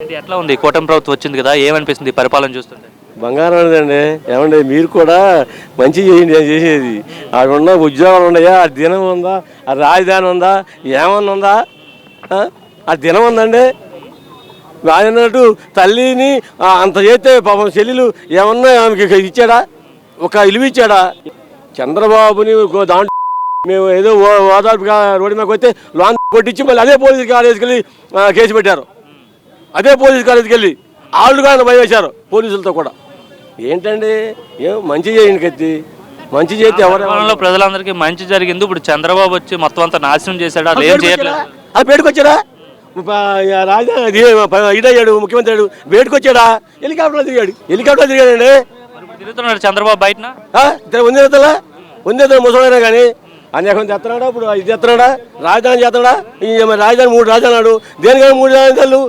ఎట్లా ఉంది? కూటమి ప్రభుత్వం వచ్చింది కదా ఏమనిపిస్తుంది పరిపాలన చూస్తుంటే? బంగారం అండి. ఏమండి మీరు కూడా మంచి చేయండి నేను చేసేది. ఆడున్న ఉద్యోగాలు ఉన్నాయా? ఆ దినం ఉందా? ఆ రాజధాని ఉందా? ఏమన్నా ఉందా? ఆ? దినం ఉందండి. రాజన్నట్టు తల్లిని అంత చేస్తే పాపం చెల్లెలు ఏమన్నా ఆమెకి ఇచ్చాడా? ఒక ఇలువ ఇచ్చాడా? చంద్రబాబుని దాంట్లో మేము ఏదో ఓదార్పు ఓదార్పుగా రోడ్డు మీద వస్తే లోన్ కొట్టించి మళ్ళీ అదే పోలీసు కాలేజీకి వెళ్ళి కేసు పెట్టారు. అదే పోలీసు కాలేజీకి వెళ్ళి వాళ్ళు కూడా భయం వేశారు పోలీసులతో కూడా. ఏంటండి? ఏం మంచి చేయండి కత్తి. మంచి చేస్తే ఎవరు ప్రజలందరికీ మంచి జరిగింది. ఇప్పుడు చంద్రబాబు వచ్చి మొత్తం అంతా నాశనం చేశాడు? అసలు ఏం చేయట్లేదు. అది పేటుకొచ్చాడా రాజధాని ఇదయ్యాడు ముఖ్యమంత్రి అయ్యాడు వేటుకొచ్చాడా? హెలికాప్టర్లో తిరిగాడు హెలికాప్టర్లో ఇప్పుడు తిరుగుతున్నాడు చంద్రబాబు బయటన? ఉంది ఎత్తలా ఉంది ఎత్తలా ముసలైనా కానీ. అనేకం తెస్తున్నాడా ఇప్పుడు? ఇది తెస్తున్నాడా రాజధాని చేస్తున్నాడా? రాజధాని మూడు రాజధానాడు దేనికైనా మూడు రాజధానులు.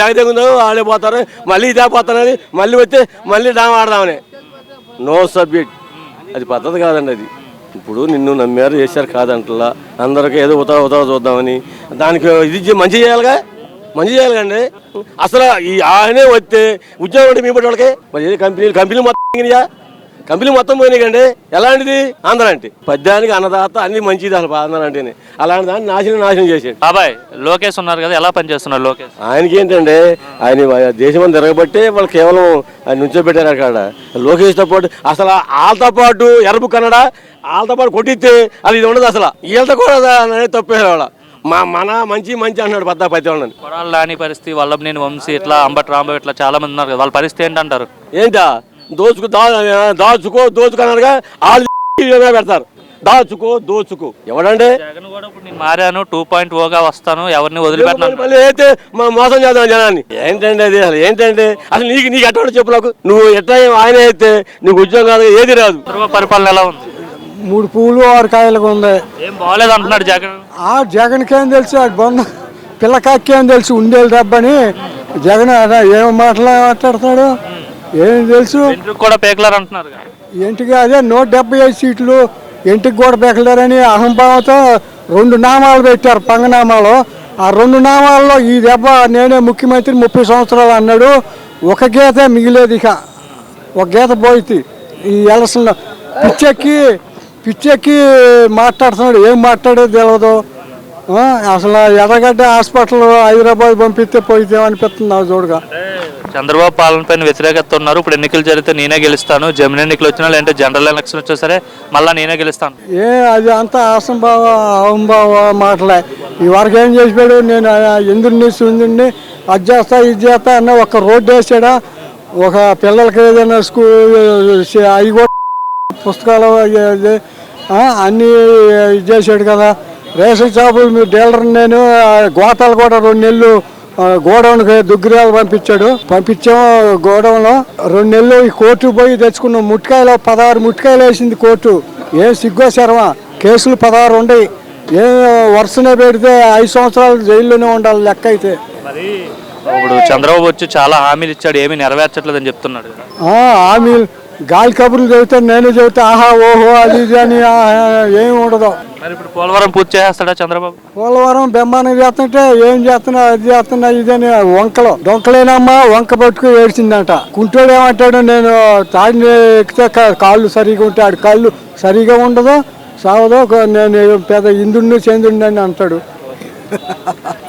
జాగ్రత్తగా ఆడే పోతారు మళ్ళీ ఇదే పోతానని మళ్ళీ వస్తే మళ్ళీ డామ్ ఆడదామని. No subject. అది పద్ధతి కాదండి అది. ఇప్పుడు నిన్ను నమ్మారు చేశారు కాదంటలా. అందరికీ ఏదో ఉతా ఉతా చూద్దామని. దానికి ఇది మంచి చేయాలిగా? మంచి చేయాలండి అసలు ఈ ఆయనే వస్తే ఉద్యోగం మీ పట్టి వాళ్ళకి? మరి కంపెనీలు కంపెనీలు మొత్తం కంపెనీలు మొత్తం పోయినాయండి ఎలాంటిది? ఆంధ్ర అంటే పద్యానికి అన్నదాత అన్ని మంచిది అసలు ఆంధ్ర అంటేనే అలాంటి దాన్ని నాశనం నాశనం చేసాడు. బాబాయ్ లోకేష్ ఉన్నారు కదా ఎలా పనిచేస్తున్నారు లోకేష్? ఆయనకి ఏంటంటే ఆయన దేశం తిరగబట్టే వాళ్ళు కేవలం ఆయన నుంచోబెట్టారు అక్కడ. లోకేష్తో పాటు అసలు వాళ్ళతో పాటు ఎరపు కన్నడ వాళ్ళతో పాటు కొట్టిస్తే అది ఇది ఉండదు అసలు. వీళ్ళతో కూడా అనేది తప్పేది వాళ్ళ మా మన మంచి మంచి అన్నాడు పెద్ద పత్తి వాళ్ళని కొడాలి లాని పరిస్థితి వల్లభనేని వంశీ ఇట్లా అంబటి రాంబాబు ఇట్లా చాలా మంది ఉన్నారు కదా వాళ్ళ పరిస్థితి ఏంటంటారు? ఏంటా? దోచుకు దా దాచుకో దోచుకు అన్నారుగా వాళ్ళు పెడతారు. దాచుకో దోచుకో. ఎవడంటే జగన్ కూడా ఇప్పుడు నేను మారాను టూ పాయింట్ ఓగా వస్తాను ఎవరిని వదిలిపెట్టినాను మళ్ళీ అయితే మనం మోసం చేద్దాం జనాన్ని. ఏంటంటే అది? అసలు ఏంటంటే అసలు నీకు నీకు ఎట్లా చెప్పు నాకు. నువ్వు ఎట్లా ఆయన అయితే నీకు ఉద్యోగం కాదు ఏది రాదు. పరిపాలన ఎలా ఉంది? మూడు పువ్వులు ఆరు కాయలుగా ఉంది. ఏం బాగలేదు అంటున్నాడు జగన్. ఆ జగన్కి ఏం తెలుసు ఆ బొంద పిల్లకాకి ఏం తెలుసు ఉండేది డబ్బని జగన్ అదే ఏం మాటలు మాట్లాడుతున్నాడు ఏం తెలుసు? ఇంటికి కూడా పేకలారు అంటున్నారు కదా. ఇంటికి అదే నూట డెబ్బై ఐదు సీట్లు ఇంటికి కూడా పెకలేరని అహంభావంతో రెండు నామాలు పెట్టారు పంగనామాలు. ఆ రెండు నామాల్లో ఈ దెబ్బ నేనే ముఖ్యమంత్రి ముప్పై సంవత్సరాలు అన్నాడు. ఒక గీత మిగిలేదు ఇక. ఒక గీత పోయింది. ఈ ఎలక్షన్లో పిచ్చెక్కి పిచ్చెక్కి మాట్లాడుతున్నాడు. ఏం మాట్లాడేది తెలియదు అసలు ఎర్రగడ్డ హాస్పిటల్ హైదరాబాద్ పంపిస్తే పోయితే అనిపిస్తుంది నాకు చూడగా చంద్రబాబు పాలన పైన వ్యతిరేకత ఉన్నారు ఇప్పుడు ఎన్నికలు జరిగితే నేనే గెలుస్తాను. జమిని ఎన్నికలు వచ్చినా లేదంటే జనరల్ ఎలక్షన్ వచ్చా సరే మళ్ళీ నేనే గెలుస్తాను. ఏ అది అంతా అసంభావ అహంభావ మాటలే. ఈ వరకు ఏం చేసిపోయాడు? నేను ఎందుడిని సుందుడిని అది చేస్తా ఇది చేస్తా అన్న ఒక రోడ్డు వేసాడా? ఒక పిల్లలకి ఏదైనా స్కూల్ అవి కూడా పుస్తకాలు అన్నీ ఇది చేశాడు కదా. రేషన్ షాపులు మీరు డీలర్ నేను గోతాలు కూడా రెండు నెలలు గోడౌన్కి దుగ్గిరాలు పంపించాడు. పంపించాము గోడౌన్లో. రెండు నెలలు ఈ కోర్టు పోయి తెచ్చుకున్నాం. ముట్కాయలు పదహారు ముట్కాయలు వేసింది కోర్టు. ఏం సిగ్గో శర్మ? కేసులు పదహారు ఉండయి ఏం వరుసనే పెడితే ఐదు సంవత్సరాలు జైల్లోనే ఉండాలి లెక్క అయితే. మరి ఇప్పుడు చంద్రబాబు వచ్చి చాలా హామీలు ఇచ్చాడు. ఏమీ నెరవేర్చట్లేదని చెప్తున్నాడు ఆమె గాలి కబుర్లు చెబుతాను నేనే చెబుతా ఆహా ఓహో అది ఇది అని ఏం ఉండదు. మరి ఇప్పుడు పోలవరం పూర్తి చేసేస్తాడా చంద్రబాబు? పోలవరం బెమ్మానం చేస్తుంటే ఏం చేస్తున్నా అది చేస్తున్నా ఇదని వంకలు. డొంకలేనమ్మా వంక పట్టుకు ఏడ్చిందంట. కుంటోడు ఏమంటాడు నేను తాడిని ఎక్కితే కా- కాళ్ళు సరిగా ఉంటే ఆడు కాళ్ళు సరిగా ఉండదు సావదు నేను పెద్ద ఇంద్రుడిని చంద్రుడిని అని అంటాడు.